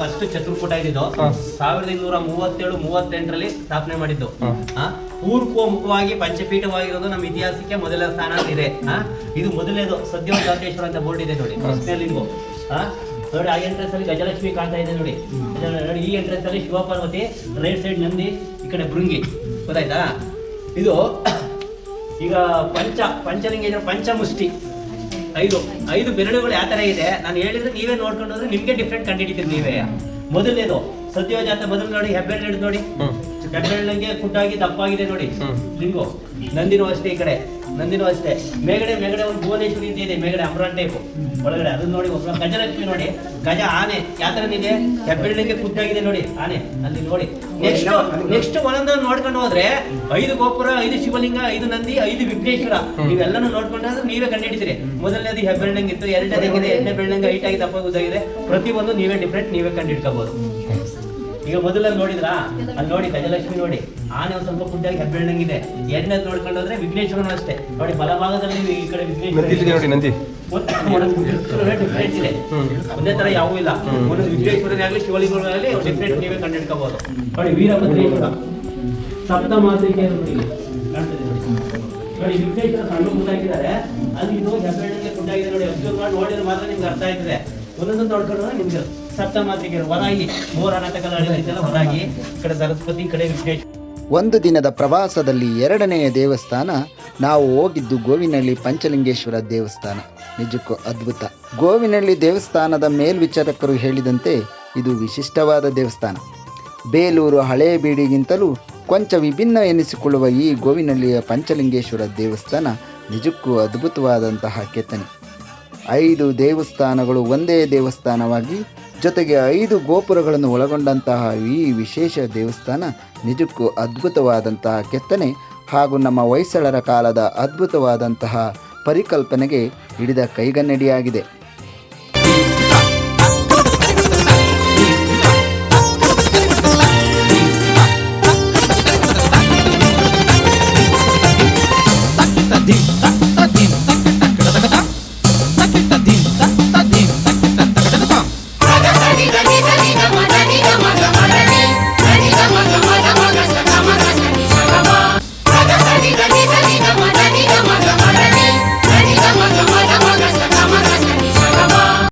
First ಚತುರ್ಕೂಟ ಇದ್ದಿದ್ದು. ಸಾವಿರದ ಇನ್ನೂರ ಮೂವತ್ತೇಳು ಮೂವತ್ತೆಂಟರಲ್ಲಿ ಸ್ಥಾಪನೆ ಮಾಡಿದ್ದು. ಪೂರ್ವಮುಖವಾಗಿ ಪಂಚಪೀಠವಾಗಿರೋದು ನಮ್ಮ ಇತಿಹಾಸಕ್ಕೆ ಮೊದಲ ಸ್ಥಾನ ಇದೆ ಇದು ಇದು ಸದ್ಯ ಸದ್ಯೋಜಾತೇಶ್ವರ ಅಂತ ಬೋರ್ಡ್ ಇದೆ ನೋಡಿ. ಲಿಂಗು. ನೋಡಿ ಆ ಎಂಟ್ರೆನ್ಸ್ ಅಲ್ಲಿ ಗಜಲಕ್ಷ್ಮಿ ಕಾಣ್ತಾ ಇದೆ ನೋಡಿ. ನೋಡಿ ಈ ಎಂಟ್ರೆನ್ಸ್ ಅಲ್ಲಿ ಶಿವಪಾರ್ವತಿ ರೈಟ್ ಸೈಡ್ ನಂದಿ ಈ ಕಡೆ ಭೃಂಗಿ ಗೊತ್ತಾಯ್ತಾ? ಇದು ಈಗ ಪಂಚ ಪಂಚಲಿಂಗೇಶ್ವರ ಪಂಚಮುಷ್ಟಿ. ಐದು ಐದು ಬೆರಳುಗಳು ಯಾವ ತರ ಇದೆ? ನಾನು ಹೇಳಿದ್ರೆ ನೀವೇ ನೋಡ್ಕೊಂಡು ಹೋದ್ರೆ ನಿಮ್ಗೆ ಡಿಫ್ರೆಂಟ್ ಕಂಡಿಡಿತೀರಿ ನೀವೇ. ಮೊದಲನೇದು ಅಂತ ಮೊದಲು ನೋಡಿ ಹೆಬ್ಬೆರಳು ಹಿಡಿದು ನೋಡಿ. ಹೆಬ್ಬೆರಳಿಗೆ ಕುಟ್ಟಾಗಿ ದಪ್ಪಾಗಿದೆ ನೋಡಿ. ಲಿಂಗು ನಂದಿನೂ ಅಷ್ಟೇ ಈ ಕಡೆ. ನಂದಿನೂ ಅಷ್ಟೇ. ಮೇಗಡೆ ಮೇಗಡೆ ಒಂದು ಭುವನೇಶ್ವರಿ ಇದೆ. ಮೇಗಡೆ ಅಮರಾನ್ ಟೈಪ್ ಒಳಗಡೆ ಅದನ್ನ ನೋಡಿ ಒಬ್ಬ ಗಜಲಕ್ಷ್ಮಿ ನೋಡಿ. ಗಜ ಆನೆ ಯಾವ ಇದೆ. ಹೆಬ್ಬೆರಳಿಗೆ ಕುದ್ದಾಗಿದೆ ನೋಡಿ ಆನೆ. ಅಲ್ಲಿ ನೋಡಿ. ನೆಕ್ಸ್ಟ್ ನೆಕ್ಸ್ಟ್ ಒಂದೊಂದು ನೋಡ್ಕೊಂಡು ಹೋದ್ರೆ ಐದು ಗೋಪುರ ಐದು ಶಿವಲಿಂಗ ಐದು ನಂದಿ ಐದು ವಿಘ್ನೇಶ್ವರ. ನೀವೆಲ್ಲನೂ ನೋಡ್ಕೊಂಡ್ರೆ ನೀವೇ ಕಂಡಿಡಿತೀರಿ ಮೊದಲನೇದು ಹೆಬ್ಬೆರಳಿಂಗ್ ಇತ್ತು ಎರಡನೇದಾಗಿದೆ ಎರಡನೇ ಬೆಳ್ಳಂಗ್ ಹೈಟ್ ಆಗಿ ದಪ್ಪ ಉದ್ದಾಗಿದೆ ಪ್ರತಿ ಒಂದು ನೀವೇ ಡಿಫ್ರೆಂಟ್ ನೀವೇ ಕಂಡಿಡ್ಕೋಬಹುದು ಈಗ ಮೊದಲಲ್ಲಿ ನೋಡಿದ್ರಾ? ಅಲ್ಲಿ ನೋಡಿ ಗಜಲಕ್ಷ್ಮಿ ನೋಡಿ. ಆನೆ ಒಂದು ಸ್ವಲ್ಪ ಪುಡ್ಡಾಗಿ ಹೆಬ್ಬೆಳ್ಳಂಗಿದೆ ಎರಡನೇದು ನೋಡ್ಕೊಂಡು ಹೋದ್ರೆ ವಿಘ್ನೇಶ್ವರನು ಅಷ್ಟೇ. ನೋಡಿ ಬಲಭಾಗದಲ್ಲಿ ಈ ಕಡೆ ವಿಘ್ನೇಶ್ವರ ನಂದಿ ಡಿಫ್ರೆಂಟ್ ಇದೆ. ಒಂದೇ ತರ ಯಾವೂ ಇಲ್ಲ. ವಿಘ್ನೇಶ್ವರನೇ ಆಗ್ಲಿ ಶಿವಲಿಂಗಗಳಾಗಲಿ ಡಿಫ್ರೆಂಟ್ ನೀವೇ ಕಂಡಿಡ್ಕೋಬಹುದು ನೋಡಿ ವೀರಭದ್ರೇಶ್ವರ ಸಪ್ತ ಮಾತೃಕೆ ನೋಡಿ. ವಿಘ್ನೇಶ್ವರ ಸಣ್ಣ ಪುಟ್ಟಾಗಿದ್ದಾರೆ ಅಲ್ಲಿ ಇದು ಹೆಬ್ಬೆಳ್ಳಿಗೆ ಪುಟ್ಟಾಗಿದೆ ನೋಡಿ. ಅಬ್ಸರ್ವ್ ಮಾಡಿ ನೋಡಿದ್ರೆ ಮಾತ್ರ ನಿಮ್ಗೆ ಅರ್ಥ ಆಯ್ತದೆ ಒಂದೊಂದು ನಿಮ್ಗೆ ಸಪ್ತ ಮಾತ್ರಿಗೆ ಹೊರಾಗಿ ವರಾಗಿ ಕಡೆ ಸರಸ್ವತಿ, ಕಡೆ ಒಂದು ದಿನದ ಪ್ರವಾಸದಲ್ಲಿ ಎರಡನೆಯ ದೇವಸ್ಥಾನ, ನಾವು ಹೋಗಿದ್ದು ಗೋವಿನಹಳ್ಳಿ ಪಂಚಲಿಂಗೇಶ್ವರ ದೇವಸ್ಥಾನ. ನಿಜಕ್ಕೂ ಅದ್ಭುತ. ಗೋವಿನಹಳ್ಳಿ ದೇವಸ್ಥಾನದ ಮೇಲ್ವಿಚಾರಕರು ಹೇಳಿದಂತೆ ಇದು ವಿಶಿಷ್ಟವಾದ ದೇವಸ್ಥಾನ. ಬೇಲೂರು ಹಳೆಯ ಬೀಡಿಗಿಂತಲೂ ಕೊಂಚ ವಿಭಿನ್ನ ಎನಿಸಿಕೊಳ್ಳುವ ಈ ಗೋವಿನಹಳ್ಳಿಯ ಪಂಚಲಿಂಗೇಶ್ವರ ದೇವಸ್ಥಾನ ನಿಜಕ್ಕೂ ಅದ್ಭುತವಾದಂತಹ ಕೆತ್ತನೆ. ಐದು ದೇವಸ್ಥಾನಗಳು ಒಂದೇ ದೇವಸ್ಥಾನವಾಗಿ, ಜೊತೆಗೆ ಐದು ಗೋಪುರಗಳನ್ನು ಒಳಗೊಂಡಂತಹ ಈ ವಿಶೇಷ ದೇವಸ್ಥಾನ ನಿಜಕ್ಕೂ ಅದ್ಭುತವಾದಂತಹ ಕೆತ್ತನೆ ಹಾಗೂ ನಮ್ಮ ಹೊಯ್ಸಳರ ಕಾಲದ ಅದ್ಭುತವಾದಂತಹ ಪರಿಕಲ್ಪನೆಗೆ ಹಿಡಿದ ಕೈಗನ್ನಡಿಯಾಗಿದೆ.